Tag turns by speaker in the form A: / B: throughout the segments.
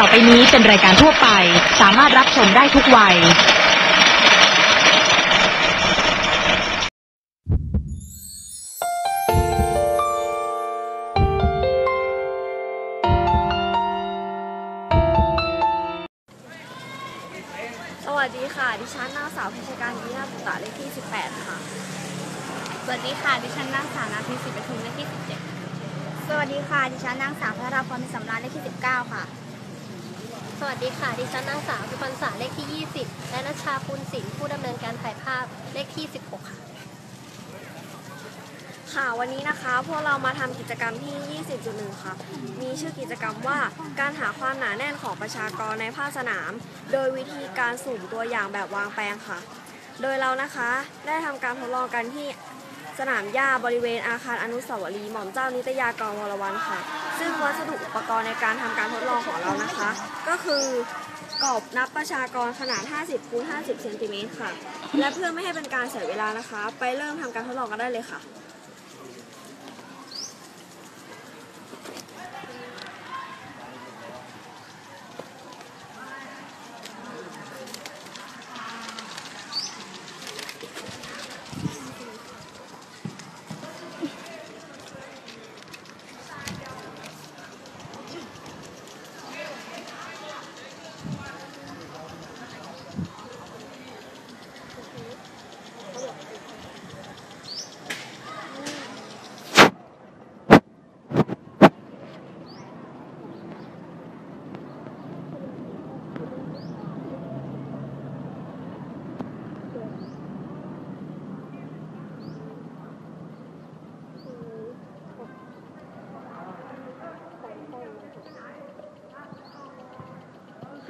A: ต่อไปนี้เป็นรายการทั่วไป สามารถรับชมได้ทุกวัย
B: สวัสดีค่ะ ดิฉันนางสาวพิชการวินาศตะเลขที่ 18 ค่ะ
C: สวัสดีค่ะ ดิฉันนางสาวนาทีสิบประทุมเลขที่สิบเจ็ดสวัสดีค่ะ ดิฉันนางสาวพระราพรมีสำราญเลขที่สิบเก้าค่ะ
D: สวัสดีค่ะ ดิฉันนางสาวสุพรรณษาเลขที่ 20 และนัชชาปุณศิลป์ผู้ดำเนินการถ่ายภาพเลขที่ 16 ค่ะ
B: ค่ะวันนี้นะคะพวกเรามาทำกิจกรรมที่ 20.1 ค่ะ มีชื่อกิจกรรมว่าการหาความหนาแน่นของประชากรในภาคสนาม โดยวิธีการสุ่มตัวอย่างแบบวางแปลงค่ะ โดยเรานะคะได้ทำการทดลองกันที่ สนามหญ้าบริเวณอาคารอนุสาวรีย์หม่อมเจ้านิตยากรวรวันค่ะ ซึ่งวัสดุอุปกรณ์ในการทำการทดลองของเรานะคะ ก็คือกรอบนับประชากรขนาด 50คูณ50เซนติเมตรค่ะ และเพื่อไม่ให้เป็นการเสียเวลานะคะ ไปเริ่มทำการทดลองกันได้เลยค่ะ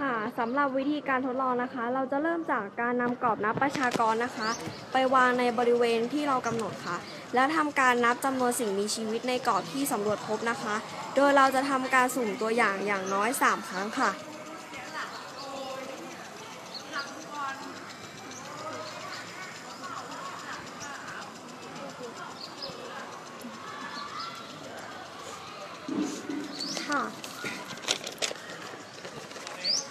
B: ค่ะสำหรับวิธีการทดลองนะคะ เราจะเริ่มจากการนำกรอบนับประชากรนะคะ ไปวางในบริเวณที่เรากำหนดค่ะ แล้วทำการนับจำนวนสิ่งมีชีวิตในกรอบที่สำรวจพบนะคะ โดยเราจะทำการสุ่มตัวอย่างอย่างน้อย 3 ครั้งค่ะ
C: ค่ะ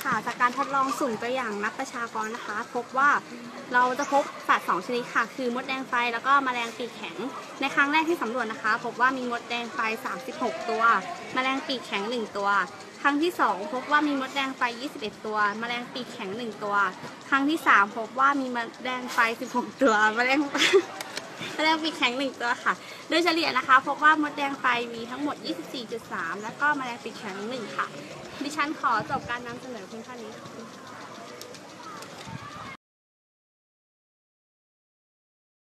C: ค่ะ จากการทดลองสุ่มตัวอย่างนับประชากรนะคะ พบว่าเราจะพบสัตว์สองชนิดค่ะ คือมดแดงไฟแล้วก็แมลงปีกแข็ง ในครั้งแรกที่สำรวจนะคะ พบว่ามีมดแดงไฟ 36 ตัวแมลงปีกแข็ง 1 ตัว ครั้งที่ 2 พบว่ามีมดแดงไฟ 21 ตัวแมลงปีกแข็ง 1 ตัว ครั้งที่ 3 พบว่ามีมดแดงไฟ 16 ตัวแมลง แมลงปีกแข็งหนึ่งตัวค่ะ โดยเฉลี่ยนะคะพบว่ามดแดงไฟมีทั้งหมด 24.3 แล้วก็แมลงปีกแข็งหนึ่งค่ะ ดิฉันขอจบการนำเสนอเพียงเท่านี้ค่ะ